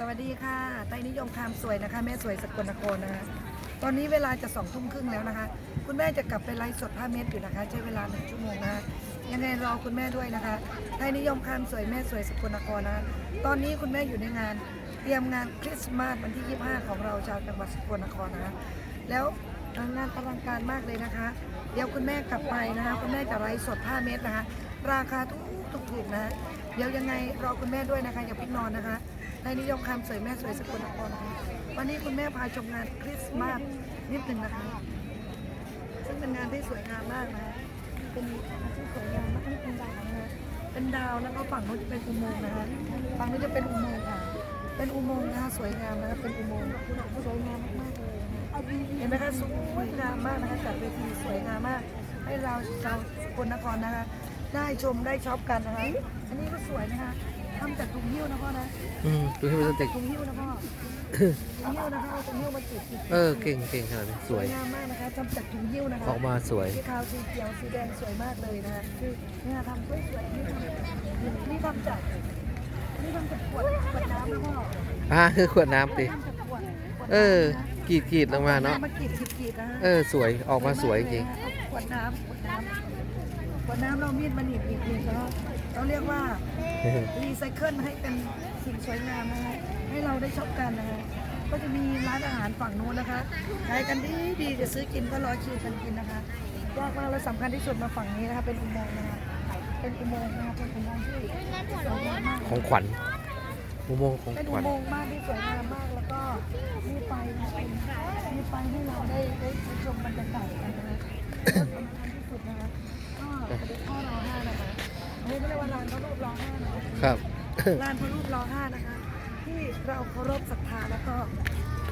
สวัสดีค่ะ ไต้นิยมคามสวยนะคะ แม่สวยสกลนครนะคะ ตอนนี้เวลาจะสองทุ่มครึ่งแล้วนะคะ คุณแม่จะกลับไปไลฟ์สดผ้าเม็ดอยู่นะคะ ใช้เวลาหนึ่งชั่วโมงนะคะยังไงรอคุณแม่ด้วยนะคะ ไทยนิยมคามสวยแม่สวยสกลนครนะคะตอนนี้คุณแม่อยู่ในงาน เตรียมงานคริสต์มาสวันที่ 25 ของเราชาวจังหวัดสกลนครนะคะแล้วงานอลังการมากเลยนะคะ เดี๋ยวคุณแม่กลับไปนะคะ คุณแม่จะไลฟ์สดผ้าเม็ดนะคะ ราคาถูกถูกถูกนะ เดี๋ยวยังไงรอคุณแม่ด้วยนะคะอย่าพิ่งนอนนะคะ ในนิยมคำสวยแม่สวยสกลนครนะคะวันนี้คุณแม่พาชมงานคริสต์มาสนิดหนึ่งนะคะ ซึ่งเป็นงานที่สวยงามมากนะคะเป็นงานที่สวยงามมากนี่เป็นดาวนะคะเป็นดาวแล้วก็ฝั่งนู้นจะเป็นอุโมงค์นะคะฝั่งนู้นจะเป็นอุโมงค์ค่ะ เป็นอุโมงค์นะคะสวยงามนะคะเป็นอุโมงค์สวยงามมากๆเลยเห็นไหมคะสวยงามมากนะคะจัดเวทีสวยงามมาก ให้เราชาวสกลนครนะคะ ได้ชมได้ช็อปกันนะคะ อันนี้ก็สวยนะคะ ทำจากถุงหิ้วนะพ่อนะอืมดูให้มันเด็กถุงหิ้วนะพ่อถุงหิ้วนะคะเอาถุงหิ้วมาจีบจีบเออเก่งเก่งขนาดนี้สวยงามมากนะคะทำจากถุงหิ้วนะคะออกมาสวย สีขาวสีเขียวสีแดงสวยมากเลยนะคะคือเนี่ยทำสวยสวยๆนี่ทำนี่ทำจากนี่ทำจากขวดขวดน้ำนะพ่ออ่าคือขวดน้ำติทำจากขวดขวดเออน้ำนะกรีดกรีดลงมาเนาะมากรีดกรีดกรีดนะฮะ เออสวยออกมาสวยจริง ขวดน้ำขวด น้ำขวดน้ำเรามีดมาหนีบหนีบหนีบแล้วเราเรียกว่ารีไซเคิลให้เป็นสิ่งสวยงามนะคะให้เราได้ชอบกันนะคะก็จะมีร้านอาหารฝั่งนู้นนะคะขายกันดีดีจะซื้อกินก็รอคิวกันกินนะคะยากมากและสำคัญที่สุดมาฝั่งนี้นะคะเป็นอุโมงค์นะคะเป็นอุโมงค์นะคะเป็นอุโมงค์ที่สวยงามมากของขวัญอุโมงค์ของเป็นขอุวัญโมงค์มากที่สวยงามมากแล้วก็มีไฟนะคะเป็นมีไฟให้เราได้ได้ชมบรรยากาศกันนะคะแล้วสำคัญที่สุดนะคะก็เป็นข้อรอห้านะคะ อันนี้ก็เรียกว่าลานพระรูปรอห้านะคะครับลานพระรูปรอห้านะคะ ที่เราเคารพศรัทธาแล้วก็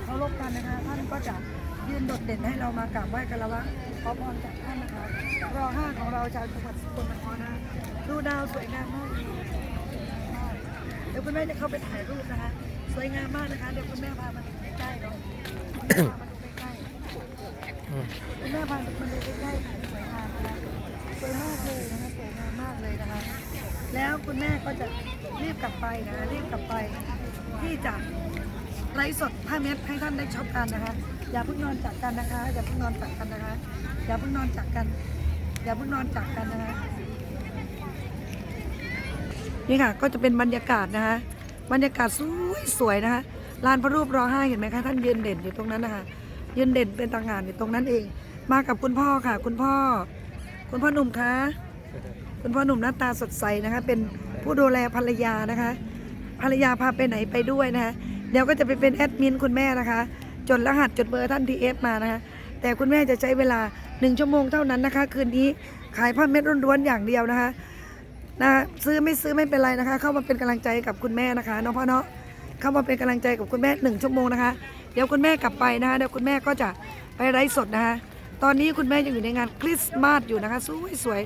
เคารพกันนะคะ ท่านก็จะยืนโดดเด่นให้เรามากราบไหว้กันแล้วว่าขอพรจากท่านนะคะรอห้าของเราชาวจังหวัดสกลนครนะดูดาวสวยงามมากเลยเดี๋ยวคุณแม่จะเข้าไปถ่ายรูปนะคะ สวยงามมากนะคะเดี๋ยวคุณแม่พามาดูใกล้ๆเนาะคุณแม่พามาดูใกล้ๆอืมคุณแม่พามันดูใกล้ๆค่ะสวยงามนะคะสวยมากเลยนะคะสวยงากเลยนะคะ แล้วคุณแม่ก็จะรีบกลับไปนะรีบกลับไป ที่จะไลฟ์สดผ้าเม็ดให้ท่านได้ช็อปกันนะคะ อย่าเพิ่งนอนจากกันนะคะ อย่าเพิ่งนอนจากกันนะคะ อย่าเพิ่งนอนจากกัน อย่าเพิ่งนอนจากกันนะคะ นี่ค่ะก็จะเป็นบรรยากาศนะคะ บรรยากาศสวยสวยนะคะลานพระรูปรอห้าเห็นไหมคะท่านยืนเด่นอยู่ตรงนั้นนะคะยืนเด่นเป็นต่างงานอยู่ตรงนั้นเอง มากับคุณพ่อค่ะ คุณพ่อ คุณพ่อหนุ่มคะ คุณพ่อหนุ่มหน้าตาสดใสนะคะ เป็นผู้ดูแลภรรยานะคะ ภรรยาพาไปไหนไปด้วยนะคะเดี๋ยวก็จะไปเป็นแอดมินคุณแม่นะคะ จดรหัสจดเบอร์ท่านทีเอฟมานะคะแต่คุณแม่จะใช้เวลาหนึ่งชั่วโมงเท่านั้นนะคะ คืนนี้ขายผ้าเม็ดล้วนๆอย่างเดียวนะคะนะซื้อไม่ซื้อไม่เป็นไรนะคะ เข้ามาเป็นกำลังใจกับคุณแม่นะคะน้องพ่อเนาะเข้ามาเป็นกำลังใจกับคุณแม่หนึ่งชั่วโมงนะคะ เดี๋ยวคุณแม่กลับไปนะคะเดี๋ยวคุณแม่ก็จะไปไลฟ์สดนะคะ ตอนนี้คุณแม่ยังอยู่ในงานคริสต์มาสอยู่นะคะสวยสวย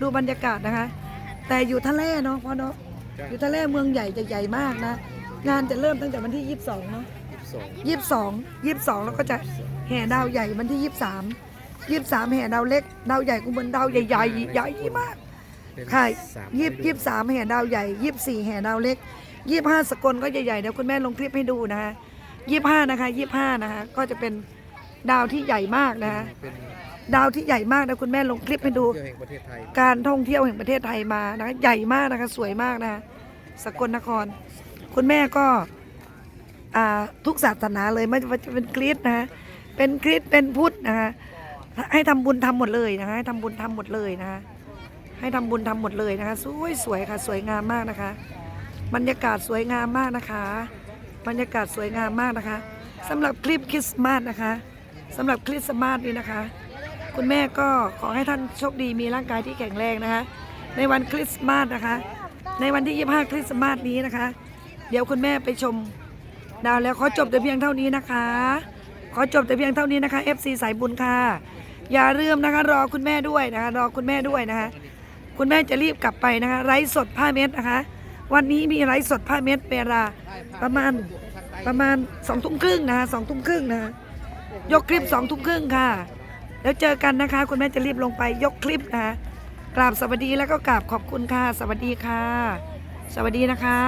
ดูบรรยากาศนะคะ แต่อยู่ทะเลเนาะพ่อเนาะอยู่ทะเลเมืองใหญ่จะใหญ่มากนะ งานจะเริ่มตั้งแต่วันที่ 22 เนาะสองยี่สิบสองยี่สิบสองแล้วก็จะแห่ดาวใหญ่วันที่ยี่สิบสามยี่สิบสามแห่ดาวเล็ก ดาวใหญ่กูเหมือนดาวใหญ่ๆใหญ่มากเป็นค่ะสามยี่ยี่สามแห่ดาวใหญ่ยี่สี่แห่ดาวเล็กยี่ห้าสกลก็ใหญ่ๆเดี๋ยวคุณแม่ลงคลิปให้ดูนะคะยี่ห้านะคะยี่ห้านะคะ ก็จะเป็นดาวที่ใหญ่มากนะคะเป็น ดาวที่ใหญ่มากนะคุณแม่ลงคลิปให้ดูเที่ยวแห่งประเทศไทย การท่องเที่ยวแห่งประเทศไทยมานะคะใหญ่มากนะคะสวยมากนะคะสกลนคร คุณแม่ก็อ่าทุกศาสนาเลยไม่ว่าจะเป็นคริสต์นะคะเป็นคริสต์เป็นพุทธนะคะให้ทำบุญทำหมดเลยนะคะให้ทำบุญทำหมดเลยนะคะให้ทำบุญทำหมดเลยนะคะสวยสวยค่ะสวยงามมากนะคะ บรรยากาศสวยงามมากนะคะ บรรยากาศสวยงามมากนะคะสำหรับคลิปคริสต์มาสนะคะสำหรับคริสต์มาสนี้นะคะ คุณแม่ก็ขอให้ท่านโชคดีมีร่างกายที่แข็งแรงนะคะ ในวันคริสต์มาสนะคะ ในวันที่ 25 คริสต์มาสนี้นะคะ เดี๋ยวคุณแม่ไปชมดาวแล้วขอจบแต่เพียงเท่านี้นะคะ ขอจบแต่เพียงเท่านี้นะคะ FC สายบุญค่ะ อย่าลืมนะคะ รอคุณแม่ด้วยนะคะ รอคุณแม่ด้วยนะคะ คุณแม่จะรีบกลับไปนะคะไร้สดผ้าเม็ดนะคะ วันนี้มีไร้สดผ้าเม็ดเวลาประมาณประมาณสองทุ่มครึ่งนะคะสองทุ่มครึ่งนะคะยกคลิปสองทุ่มครึ่งค่ะ แล้วเจอกันนะคะ คุณแม่จะรีบลงไปยกคลิปนะคะกราบสวัสดีแล้วก็กราบขอบคุณค่ะ สวัสดีค่ะ สวัสดีนะคะ